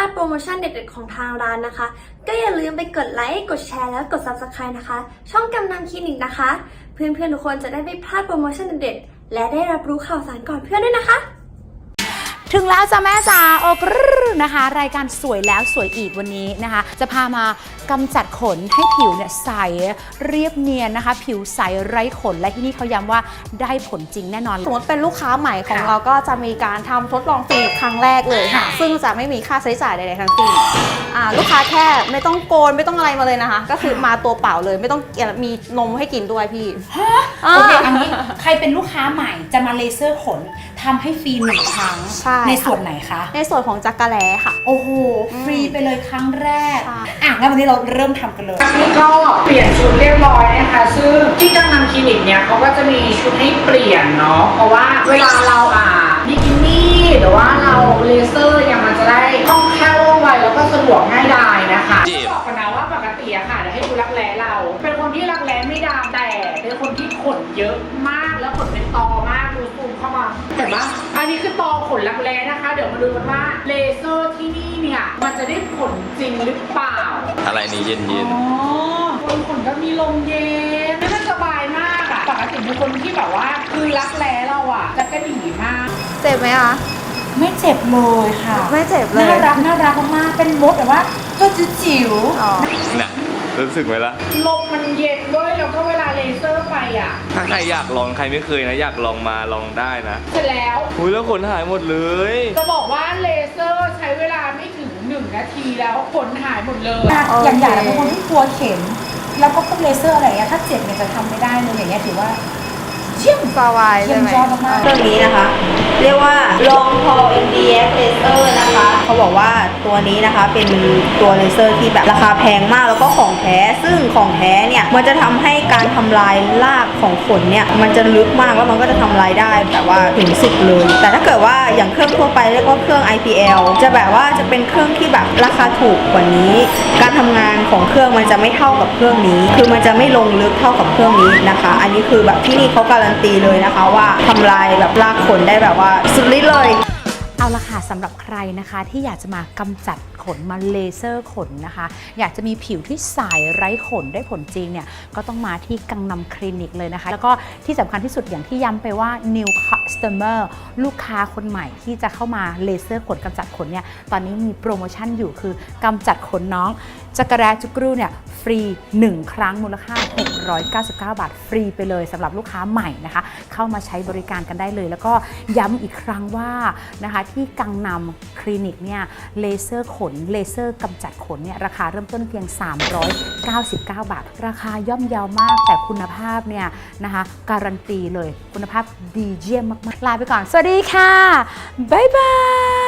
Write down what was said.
าดโปรโมชั่นเด็ดๆของทางร้านนะคะ ก็อย่าลืมไปกดไลค์กดแชร์แล้วกด Subscribe นะคะ ช่องกำนำคลินิกนะคะ เพื่อนๆทุกคนจะได้ไม่พลาดโปรโมชั่นเด็ดๆและได้รับรู้ข่าวสารก่อนเพื่อนด้วยนะคะ ถึงแล้วจ้ะแม่จ๋าโอกรึนะคะ รายการสวยแล้วสวยอีกวันนี้นะคะ จะพามากำจัดขนให้ผิวเนี่ยใสเรียบเนียนนะคะ ผิวใสไร้ขนและที่นี่เขาย้ำว่าได้ผลจริงแน่นอน สมมติเป็นลูกค้าใหม่ของค่ะเราก็จะมีการทำทดลองฟรีครั้งแรกเลยค่ะค่ะ ซึ่งจะไม่มีค่าใช้จ่ายใดๆทั้งสิ้นอ่าลูกค้าแค่ไม่ต้องโกนไม่ต้องอะไรมาเลยนะคะ ก็คือมาตัวเปล่าเลยไม่ต้องมีนมให้กินด้วยพี่ โอเคอันนี้ใครเป็นลูกค้าใหม่จะมาเลเซอร์ขนทำให้ฟรีหนึ่งครั้งใช่ในค่ะส่วนไหนคะ ในส่วนของจักระแลค่ะ โอ้โหอืมฟรีไปเลยครั้งแรกใช่อะงั้นวันนี้เราเริ่มทำกันเลยอันนี้ก็เปลี่ยนชุดเรียบร้อยนะคะ ซึ่งที่กังนำคลินิกเนี่ยเขาก็จะมีชุดให้เปลี่ยนเนาะ เพราะว่าเวลาเราอ่าบิกินี่หรือว่าเราเลเซอร์เนี่ยมันจะได้คล่องแคล่วว่องไวแล้วก็สะดวกง่ายดายนะคะบอกกันนะว่าปกติอะค่ะเดี๋ยวให้ดูรักแร้เรา เป็นคนที่รักแร้ไม่ดำแต่เป็นคนที่ขนเยอะมากแล้วขนเป็นตอมา กดูซูมเข้ามาเห็นปะอันนี้คือตอขนรักแร้นะคะ เดี๋ยวมาดูกันว่าเลเซอร์ที่นี่เนี่ย มันจะได้ผลจริงหรือเปล่า อะไรนี้เย็นเย็นอ๋อบนขนก็มีลมเย็นนี่มันสบายมากอะปกติเป็นคนที่แบบว่า คือรักแร้เราอะจะกระดีมาก เจ็บไหมคะไม่เจ็บเลยค่ะ ไม่เจ็บเลย น่ารักน่ารักมากๆเป็นมดแต่ว่าตัวจิ๋วๆอ๋อๆน่ะรู้สึกไหมล่ะ ลมมันเย็นด้วยแล้วก็เวลาเล ใครอยากลองใครไม่เคยนะอยากลองมาลองได้นะเสร็จแล้ว อุ้ยแล้วขนหายหมดเลย จะบอกว่าเลเซอร์ใช้เวลาไม่ถึง1นาทีแล้วขนหายหมดเลยอะอย่างอย่างเป็นคนที่กลัวเข็ม แล้วก็พวกเลเซอร์อะไรอย่างเงี้ยถ้าเจ็บเนี่ยจะทำไม่ได้เลยอย่างเงี้ยถือว่าเชี่ยมสบายใช่ไหมเยี่ยมยอดมากๆเครื่องนี้นะคะ เรียกว่า Long Haul MDF Laser นะคะเขา บอกว่าตัวนี้นะคะเป็นตัวเลเซอร์ที่แบบราคาแพงมากแล้วก็ของแท้ ซึ่งของแท้เนี่ยมันจะทำให้การทำลายรากของขนเนี่ยมันจะลึกมากแล้วมันก็จะทำลายได้แบบว่าถึงสิบเลย แต่ถ้าเกิดว่าอย่างเครื่องทั่วไปเรียกว่าเครื่อง IPL จะแบบว่าจะเป็นเครื่องที่แบบราคาถูกกว่านี้ การทำงานของเครื่องมันจะไม่เท่ากับเครื่องนี้ คือมันจะไม่ลงลึกเท่ากับเครื่องนี้นะคะ อันนี้คือแบบที่นี่เขาการันตีเลยนะคะว่าทำลายแบบรากขนได้แบบว่าสุดฤทธิ์เลย เอาละค่ะสำหรับใครนะคะที่อยากจะมากำจัดขนมาเลเซอร์ขนนะคะ อยากจะมีผิวที่ใสไร้ขนได้ผลจริงเนี่ยก็ต้องมาที่กังนำคลินิกเลยนะคะ แล้วก็ที่สำคัญที่สุดอย่างที่ย้ำไปว่า new customer ลูกค้าคนใหม่ที่จะเข้ามาเลเซอร์ขนกำจัดขนเนี่ยตอนนี้มีโปรโมชั่นอยู่คือกำจัดขนน้องจักรแร้จุกรูเนี่ยฟรี 1 ครั้งมูลค่า 699 บาท ฟรีไปเลยสำหรับลูกค้าใหม่นะคะ เข้ามาใช้บริการกันได้เลย แล้วก็ย้ำอีกครั้งว่านะคะที่กังนำคลินิกเนี่ยเลเซอร์ขน เลเซอร์กำจัดขนเนี่ยราคาเริ่มต้นเพียง 399 บาท ราคาย่อมเยาวมากแต่คุณภาพเนี่ยนะคะการันตีเลยคุณภาพดีเยี่ยมมากๆ ลาไปก่อน สวัสดีค่ะ บ๊ายบาย